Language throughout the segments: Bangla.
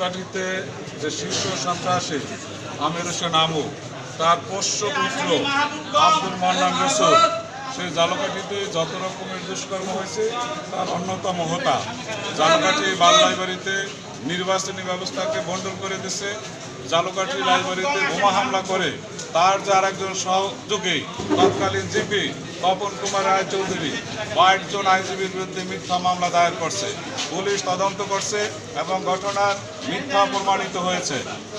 জালকাঠিতে যে শীর্ষ সন্ত্রাসী আমির হোসেন আমু, তার পোষ্য পুত্র আব্দুল মান্নান রসুল সেই জালকাঠিতে যত রকমের দুষ্কর্ম হয়েছে, তার অন্যতম হতা। জালকাঠি বাল লাইব্রেরিতে নির্বাচনী ব্যবস্থাকে ভণ্ডল করে দিচ্ছে জালকাঠি লাইব্রেরিতে বোমা হামলা করে তার যার একজন সহযোগী, তৎকালীন জিপি তপন কুমার রায়চৌধুরী। কয়েকজন আইনজীবীর বিরুদ্ধে মিথ্যা মামলা দায়ের করছে। পুলিশ তদন্ত করছে এবং ঘটনার মিথ্যা প্রমাণিত হয়েছে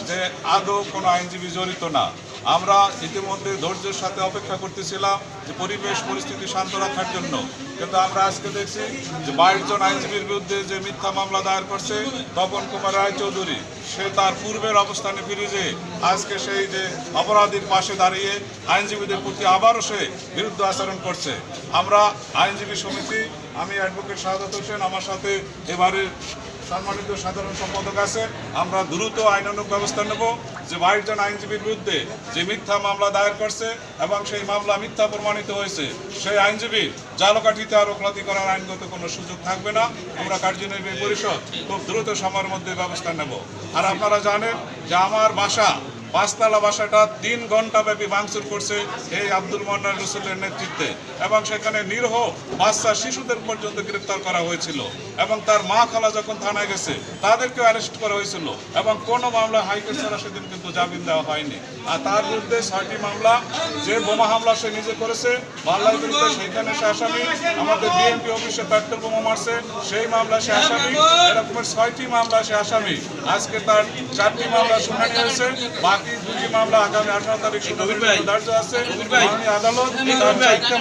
যে আদৌ কোনো আইনজীবী জড়িত না। আমরা ইতিমধ্যে ধৈর্যের সাথে অপেক্ষা করতেছিলাম যে পরিবেশ, পরিস্থিতি শান্ত রাখার জন্য। কিন্তু আমরা আজকে দেখছি যে বাইশ জন আইনজীবীর বিরুদ্ধে যে মিথ্যা মামলা দায়ের করছে তপন কুমার রায় চৌধুরী সে তার পূর্বের অবস্থানে ফিরে যে আজকে সেই যে অপরাধীর পাশে দাঁড়িয়ে আইনজীবীদের প্রতি আবারও সে বিরুদ্ধ আচরণ করছে। আমরা আইনজীবী সমিতি, আমি অ্যাডভোকেট শাহাদত হোসেন, আমার সাথে এবারে সম্মানিত সাধারণ সম্পাদক আছে আমরা দ্রুত আইনানুক ব্যবস্থা নেব যে বাইশজন আইনজীবীর বিরুদ্ধে যে মিথ্যা মামলা দায়ের করছে এবং সেই মামলা মিথ্যা প্রমাণিত হয়েছে, সেই আইনজীবী জালকাঠিতে আর ওকলাতি করার আইনগত কোনো সুযোগ থাকবে না। আমরা কার্যনির্বাহী পরিষদ খুব দ্রুত সময়ের মধ্যে ব্যবস্থা নেব। আর আপনারা জানেন যে আমার বাসা পাঁচতলা বাসাটা তিন ঘণ্টা ব্যাপী ভাঙচুর করছে এই আব্দুল মন্নান রসুলের নেতৃত্বে। এবং সেখানে নিরহ বাচ্চা শিশুদের পর্যন্ত গ্রেপ্তার করা হয়েছিল। এবং তার মা খালা যখন থানায় গেছে, তাদেরকেও অ্যারেস্ট করা হয়েছিল। এবং কোনো মামলা হাইকোর্ট ছাড়া সেদিন কিন্তু জামিন দেওয়া হয়নি। আর তার বিরুদ্ধে ছয়টি মামলা, যে বোমা হামলা সে নিজে করেছে বাল্লার বিরুদ্ধে সেখানে সে আসামি, আমাদের বিএনপি অফিসে পেট্রোল বোমা মারছে, সেই মামলা সে আসামি, এরকমের ছয়টি মামলা সে আসামি। আজকে তার চারটি মামলা শুনানি হয়েছে বাকি দুটি মামলা আগামী আঠারো তারিখ ধার্য আছে। আদালত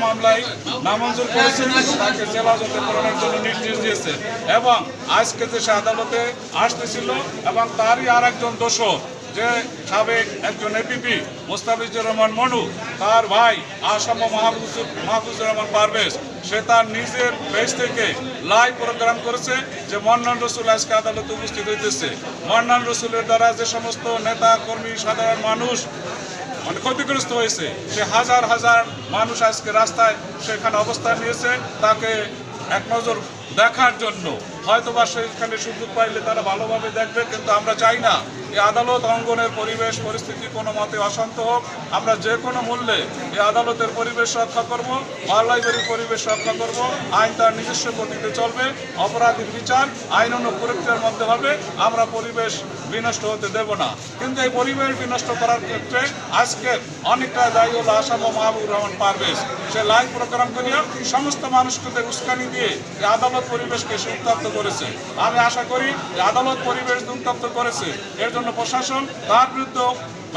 মামলায় নামঞ্জুর করেছেন তাকে জেলা জতে প্রেরণের জন্য নির্দেশ দিয়েছে। এবং আজকে যে সে আদালতে আসতেছিল এবং তারই আর একজন দোষর যে সাবেক একজন এপিপি মোস্তাফিজুর রহমান মনু, তার ভাই আসাম মাহফুজুর মাহফুজুর রহমান পারভেজ, সে তার নিজের পেজ থেকে লাইভ প্রোগ্রাম করেছে যে মন্নান রসুল আজকে আদালতে উপস্থিত হইতেছে। মন্নান রসুলের দ্বারা যে সমস্ত নেতা, কর্মী, সাধারণ মানুষ মানে ক্ষতিগ্রস্ত হয়েছে, সে হাজার হাজার মানুষ আজকে রাস্তায় সেখানে অবস্থান নিয়েছে, তাকে এক নজর দেখার জন্য। হয়তো বা সেখানে সুযোগ পাইলে তারা ভালোভাবে দেখবে, কিন্তু আমরা চাই না। এই আদালত অঙ্গনের পরিবেশ, পরিস্থিতি কোনো মতে অশান্ত হোক। আমরা যে কোনো মূল্যে এই আদালতের পরিবেশ রক্ষা করব বার লাইব্রেরির পরিবেশ রক্ষা করব। আইন তার নিজস্ব গতিতে চলবে, অপরাধীর বিচার আইন অনু প্রক্রিয়ার মধ্যে হবে। আমরা পরিবেশ বিনষ্ট হতে দেব না। কিন্তু এই পরিবেশ বিনষ্ট করার ক্ষেত্রে আজকে অনেকটা দায়ী হলো আসাম মাহবুব রহমান পারভেজ, সে লাইভ প্রোগ্রাম করিয়া সমস্ত মানুষকে উস্কানি দিয়ে আদালত পরিবেশকে সে উত্তপ্ত করেছে। আমি আশা করি আদালত পরিবেশ উত্তপ্ত করেছে। এর জন্য প্রশাসন তার বিরুদ্ধে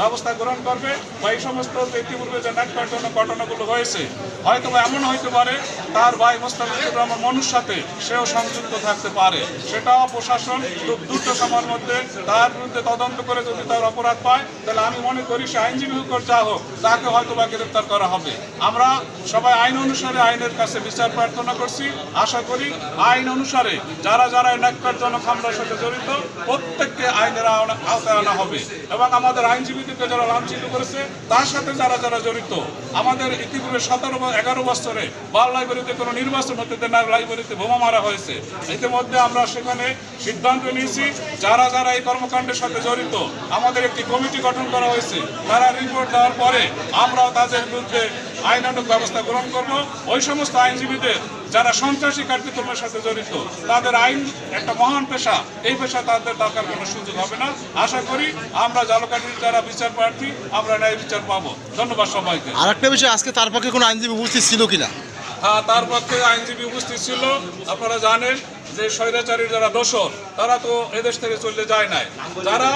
ব্যবস্থা গ্রহণ করবে বা এই সমস্ত ইতিপূর্বে যে নাটকের জন্য ঘটনাগুলো হয়েছে হয়তো বা এমন হইতে পারে, তার ভাই মোস্তাফিজুর রহমান মনুর সাথে সেও সংযুক্ত থাকতে পারে। সেটাও প্রশাসন খুব দ্রুত সময়ের মধ্যে তার বিরুদ্ধে তদন্ত করে যদি তার অপরাধ পায়, তাহলে আমি মনে করি সে আইনজীবী হোক যা হোক, তাকে হয়তো বা গ্রেপ্তার করা হবে। আমরা সবাই আইন অনুসারে আইনের কাছে বিচার প্রার্থনা করছি। আশা করি আইন অনুসারে যারা যারা এই ন্যাক্কারজনক হামলার সাথে জড়িত, প্রত্যেককে আইনের আওতায় আনা হবে। এবং আমাদের আইনজীবীদেরকে যারা লাঞ্ছিত করেছে, তার সাথে যারা যারা জড়িত, আমাদের ইতিপূর্বে সতেরো এগারো বছরে বাল লাইব্রেরিতে কোনো নির্বাচন হতে না, লাইব্রেরিতে বোমা মারা হয়েছে। ইতিমধ্যে আমরা সেখানে সিদ্ধান্ত নিয়েছি, যারা যারা এই কর্মকাণ্ডের সাথে জড়িত, আমাদের একটি কমিটি গঠন করা হয়েছে, তারা রিপোর্ট দেওয়ার পরে আমরাও তাদের বিরুদ্ধে আইনানুগ ব্যবস্থা গ্রহণ করব ওই সমস্ত আইনজীবীদের যারা সন্ত্রাসী কার্যক্রমের সাথে জড়িত তাদের আইন একটা মহান পেশা। এই পেশা তাদের দরকার কোনো সুযোগ হবে না। আশা করি আমরা জালকাঠির যারা বিচার প্রার্থী আমরা ন্যায় বিচার পাবো। ধন্যবাদ সবাইকে। আর একটা বিষয় আজকে তার পক্ষে কোনো আইনজীবী উপস্থিত ছিল কিনা? হ্যাঁ তার পক্ষে আইনজীবী উপস্থিত ছিল। আপনারা জানেন যে স্বৈরাচারীর যারা দোষর তারা তো এদেশ থেকে চলে যায় নাই। যারা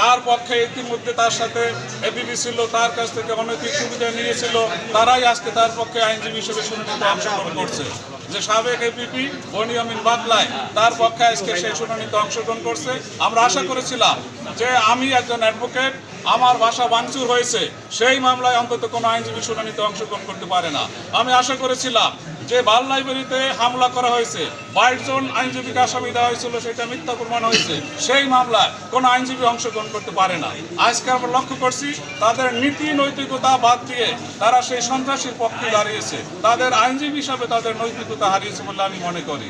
তার পক্ষে ইতিমধ্যে তার সাথে এবিবি ছিল তার কাছ থেকে অনৈতিক সুবিধা নিয়েছিল তারাই আজকে তার পক্ষে আইনজীবী হিসেবে শুনানিতে অংশগ্রহণ করছে। যে সাবেক এপিপি বনিয়ামিন বাদলায় তার পক্ষে আজকে সেই শুনানিতে অংশগ্রহণ করছে। আমরা আশা করেছিলাম যে আমি একজন অ্যাডভোকেট আমার ভাষা ভাঙচুর হয়েছে সেই মামলায় অন্তত কোনো আইনজীবী শুনানিতে অংশগ্রহণ করতে পারে না। আমি আশা করেছিলাম যে বাল লাইব্রেরিতে হামলা করা হয়েছে, বাইশ জন আইনজীবীকে আসামি দেওয়া হয়েছিল, সেটা মিথ্যা প্রমাণ হয়েছে। সেই মামলায় কোনো আইনজীবী অংশগ্রহণ করতে পারে না। আজকে আমরা লক্ষ্য করছি, তাদের নীতি, নৈতিকতা বাদ দিয়ে তারা সেই সন্ত্রাসীর পক্ষে দাঁড়িয়েছে। তাদের আইনজীবী হিসাবে তাদের নৈতিকতা হারিয়েছে বলে আমি মনে করি।